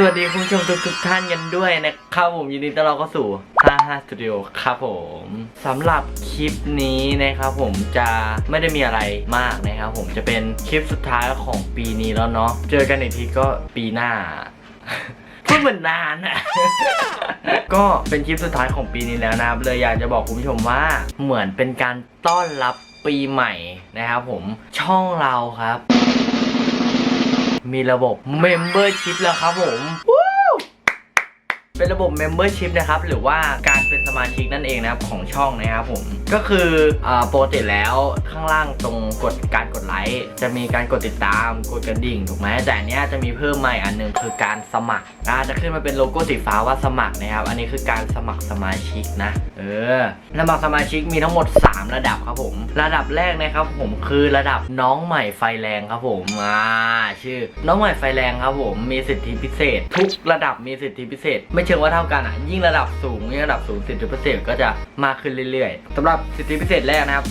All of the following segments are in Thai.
สวัสดีคุณผู้ชมทุกทุกๆท่านกันด้วยนะครับผมยินดีต้อนรับเข้าสู่ 55 Studio ครับผมสำหรับคลิปนี้นะครับผมจะไม่ได้มีอะไรมากนะครับผมจะเป็นคลิปสุดท้ายของปีนี้แล้วเนาะเจอกันอีกทีก็ปีหน้าพูดเหมือนนานอะก็เป็นคลิปสุดท้ายของปีนี้แล้วนะครับเลยอยากจะบอกคุณผู้ชมว่าเหมือนเป็นการต้อนรับปีใหม่นะครับผมช่องเราครับ มีระบบ Membership แล้วครับผม เป็นระบบ Membership นะครับ หรือว่าการเป็นสมาชิกนั่นเองนะครับ ของช่องนะครับผม ก็คืออาปกติแล้วข้างล่างตรงกดการกดไลค์จะมีการกดติดตามกดกระดิ่งถูกไหมแต่อันเนี้ยจะมีเพิ่มใหม่อันหนึงคือการสมัครจะขึ้นมาเป็นโลโก้สีฟ้าว่าสมัครนะครับ อันนี้คือการสมัครสมาชิกนะ เออสมัครสมาชิกมีทั้งหมด 3 ระดับครับผม ระดับแรกนะครับ ผมคือระดับน้องใหม่ไฟแรงครับผมอ่าชื่อ น้องใหม่ไฟแรงครับผมมีสิทธิพิเศษ ทุกระดับมีสิทธิพิเศษไม่เชิงว่าเท่ากันอะยิ่งระดับสูงยิ่งระดับสูงสิทธิพิเศษก็จะมากขึ้นเรื่อยๆสำหรับสิทธิพิเศษแรกนะครับ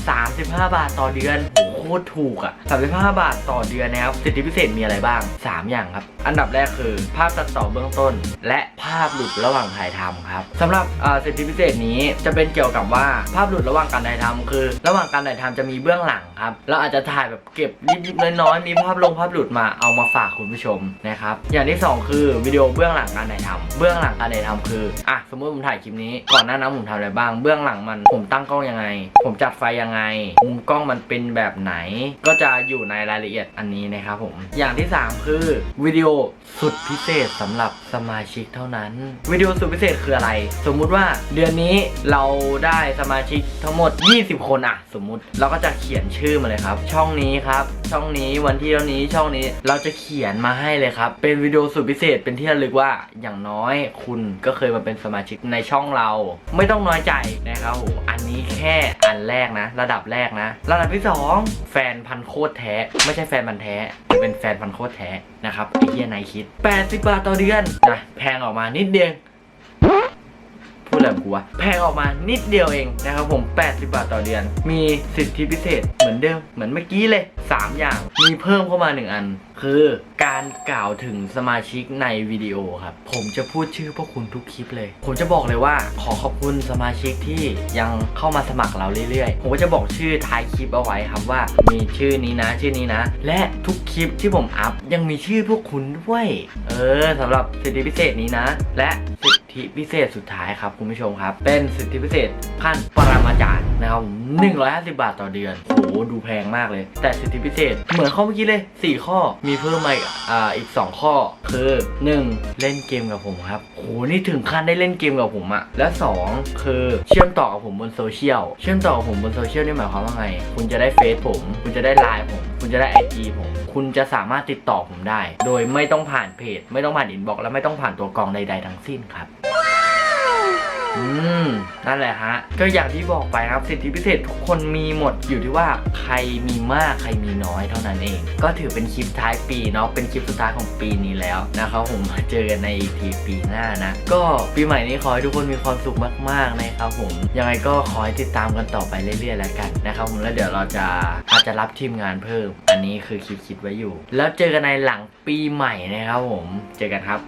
35 บาทต่อเดือนโหโคตรถูกอะ35 บาทต่อเดือนนะครับ สิทธิพิเศษมีอะไรบ้าง 3 อย่างครับ อันดับแรกคือ ภาพตัดต่อเบื้องต้น และภาพหลุดระหว่างถ่ายทำครับสำหรับอ่าสิทธิพิเศษนี้จะเป็นเกี่ยวกับว่าภาพหลุดระหว่างการถ่ายทำคือ ระหว่างการถ่ายทำจะมีเบื้องหลังครับเราอาจจะถ่ายแบบเก็บยิบๆน้อยๆมีภาพลงภาพหลุดมาเอามาฝากคุณผู้ชมนะครับอย่างที่สองคือวิดีโอเบื้องหลังการถ่ายทำเบื้องหลังการถ่ายทำคืออะสมมติผมถ่ายคลิปนี้ก่อนหน้านั้นผมทำอะไรบ้างเบื้องหลังมันผมตั้งกล้องยังไง ผมจัดไฟยังไงมุมกล้องมันเป็นแบบไหนก็จะอยู่ในรายละเอียดอันนี้นะครับผม อย่างที่ 3 คือวิดีโอสุดพิเศษสำหรับสมาชิกเท่านั้น วิดีโอสุดพิเศษคืออะไร สมมุติว่าเดือนนี้เราได้สมาชิกทั้งหมด 20 คนอะสมมุติเราก็จะเขียนชื่อมาเลยครับ ช่องนี้ครับ ช่องนี้วันที่เท่านี้ช่องนี้เราจะเขียนมาให้เลยครับ เป็นวิดีโอสุดพิเศษเป็นที่ระลึกว่าอย่างน้อยคุณก็เคยมาเป็นสมาชิกในช่องเรา ไม่ต้องน้อยใจนะครับโหอันนี้แค่อันแรกนะ ระดับแรกนะ ระดับที่สองแฟนพันธุ์โคตรแท้ ไม่ใช่แฟนพันธุ์แท้แต่เป็นแฟนพันธุ์โคตรแท้นะครับไอ้เฮียนายคิด 80 บาทต่อเดือนนะแพงออกมานิดเดียว พูดอะไรกูวะแพงออกมานิดเดียวเองนะครับผม 80 บาทต่อเดือน มีสิทธิพิเศษเหมือนเดิม เหมือนเมื่อกี้เลย 3 อย่าง มีเพิ่มเข้ามา 1 อัน คือการกล่าวถึงสมาชิกในวิดีโอครับ ผมจะพูดชื่อพวกคุณทุกคลิปเลย ผมจะบอกเลยว่าขอขอบคุณสมาชิกที่ยังเข้ามาสมัครเราเรื่อยๆ ผมก็จะบอกชื่อท้ายคลิปเอาไว้ครับว่า มีชื่อนี้นะ ชื่อนี้นะ และทุกคลิปที่ผมอัพยังมีชื่อพวกคุณด้วย เออสำหรับสิทธิพิเศษนี้นะ และสิทธิพิเศษสุดท้ายครับคุณผู้ชมครับ เป็นสิทธิพิเศษขั้นปรมาจารย์นะครับผม150 บาทต่อเดือนโหดูแพงมากเลย แต่สิทธิพิเศษ เหมือนข้อเมื่อกี้เลย 4 ข้อมีเพิ่มมาอีกอ่าอีก 2 ข้อ คือ 1. เล่นเกมกับผมครับโหนี่ถึงขั้นได้เล่นเกมกับผมอะและ 2 คือเชื่อมต่อกับผมบนโซเชียลเชื่อมต่อกับผมบนโซเชียลนี่หมายความว่าไง คุณจะได้เฟซผม คุณจะได้ไลน์ผมคุณจะได้ไอจีผม คุณจะสามารถติดต่อผมได้ โดยไม่ต้องผ่านเพจ ไม่ต้องผ่านอินบ็อกซ์และไม่ต้องผ่านตัวกรองใดๆทั้งสิ้นครับ อืม นั่นแหละฮะ ก็อย่างที่บอกไปครับสิทธิพิเศษทุกคนมีหมดอยู่ที่ว่าใครมีมากใครมีน้อยเท่านั้นเอง ก็ถือเป็นคลิปท้ายปีเนาะเป็นคลิปสุดท้ายของปีนี้แล้วนะครับผมมาเจอกันในอีกทีปีหน้านะ ก็ปีใหม่นี้ขอให้ทุกคนมีความสุขมากๆนะครับผมยังไงก็ขอให้ติดตามกันต่อไปเรื่อยๆแล้วกันนะครับผมแล้วเดี๋ยวเราจะอาจจะรับทีมงานเพิ่ม อันนี้คือคิดคิดไว้อยู่ แล้วเจอกันในหลังปีใหม่นะครับผมเจอกันครับ